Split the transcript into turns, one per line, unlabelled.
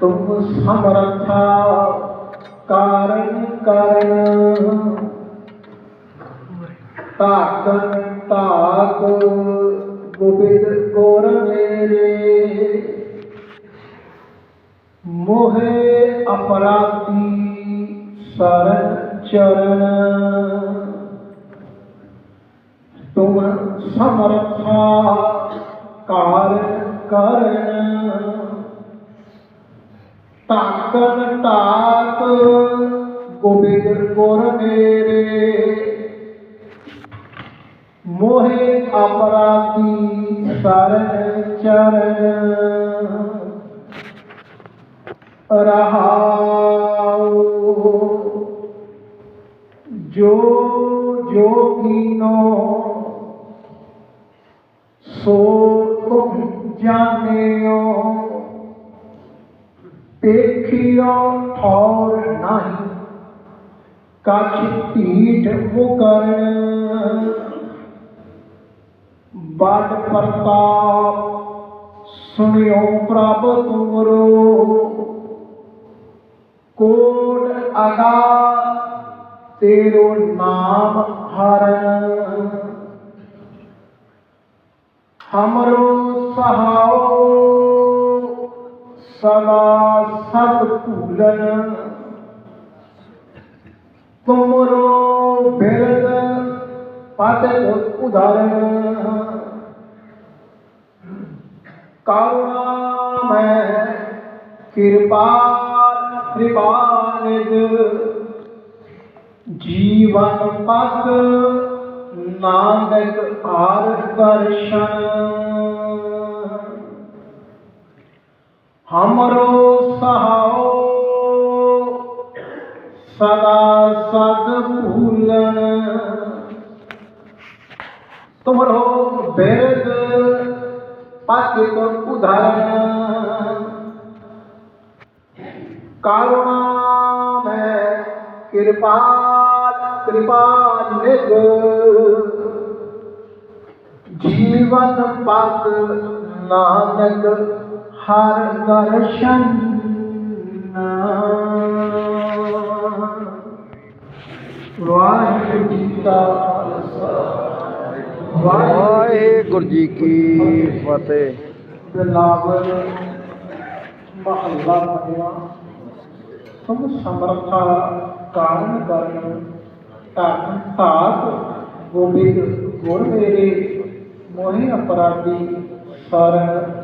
ਤੁਮ ਸਮਰਥਾ ਕਾਰਨ ਕਰਨ ਤਾਕਨ ਤਾਕ ਗੋਬਿੰਦ ਕੋਰ ਮੇਰੇ ਮੋਹਿ ਅਪਰਾਧੀ ਸਰਨ ਚਰਨ ਤੁਮ ਸਮਰਥਾ ਕਾਰ ਕਰਨ। ਤਾਕਨ ਤਾਕ ਗੋਬਿੰਦ ਗੁਰ ਮੇਰੇ। ਮੋਹਿ ਅਪਰਾਧੀ ਸਰਨ ਚਰਨ। ਰਹਾਉ। ਜੋ ਜੋਗੀਨੋ ਸੋ ਜਾਣਿਓ, ਦੇਖਿਓ ਠੌਰ ਨਹੀਂ, ਕਛ ਢੀਠ ਮੁਕਰਨ। ਬੜ ਪ੍ਰਤਾਪ, ਸੁਣਿਓ ਪ੍ਰਭ ਤੁਮਰੋ। ਕੋਟ ਅਗਾ, ਤੇਰੋ ਨਾਮ ਹਰਨ। ਹਮਰੋ ਸਹਾਓ ਸਦਾ ਸਤ ਭੂਲਨ ਤੁਮਰੋ ਬਿਰਦ ਪਦ ਉਦਾਹਰਨ ਕਰੁਣਾ ਮੈਂ ਕਿਰਪਾਲ ਕ੍ਰਿਪਾਨਿਦ ਜੀਵਨ ਪਦ ਨਾਨਕ ਆਰ ਦਰਸ਼ਨ ਹਮਰੋ ਸਹਾਓ। ਸਦਾ ਸਦ ਭੂਲਨ ਤੁਮਰੋ ਬਿਰਦ ਪਤਿਤ ਉਦਾਹਰਨ ਕਰੁਣਾ ਮੈਂ ਕਿਰਪਾਲ ਕਿਰਪਾਲ ਨਿਗ ਜੀਵਨ ਪਤ ਨਾਨਕ ਹਰ ਦਰਸ਼ਨ ਵਾਹਿਗੁਰੂ ਜੀ ਕਾ ਖਾਲਸਾ।
ਵਾਹਿਗੁਰੂ ਜੀ ਕੀ ਫਤਿਹ।
ਬਿਲਾਵਲ ਮਹੱਲਾ ਪੜਿਆ ਤੁਮ ਸਮਰਥਾ ਕਾਰਨ ਕਰਨ। ਧਨ ਧਾਤ ਗੋਬਿੰਦ ਗੁਰ ਮੇਰੇ। ਮੋਹਿ ਅਪਰਾਧੀ ਸਰਨ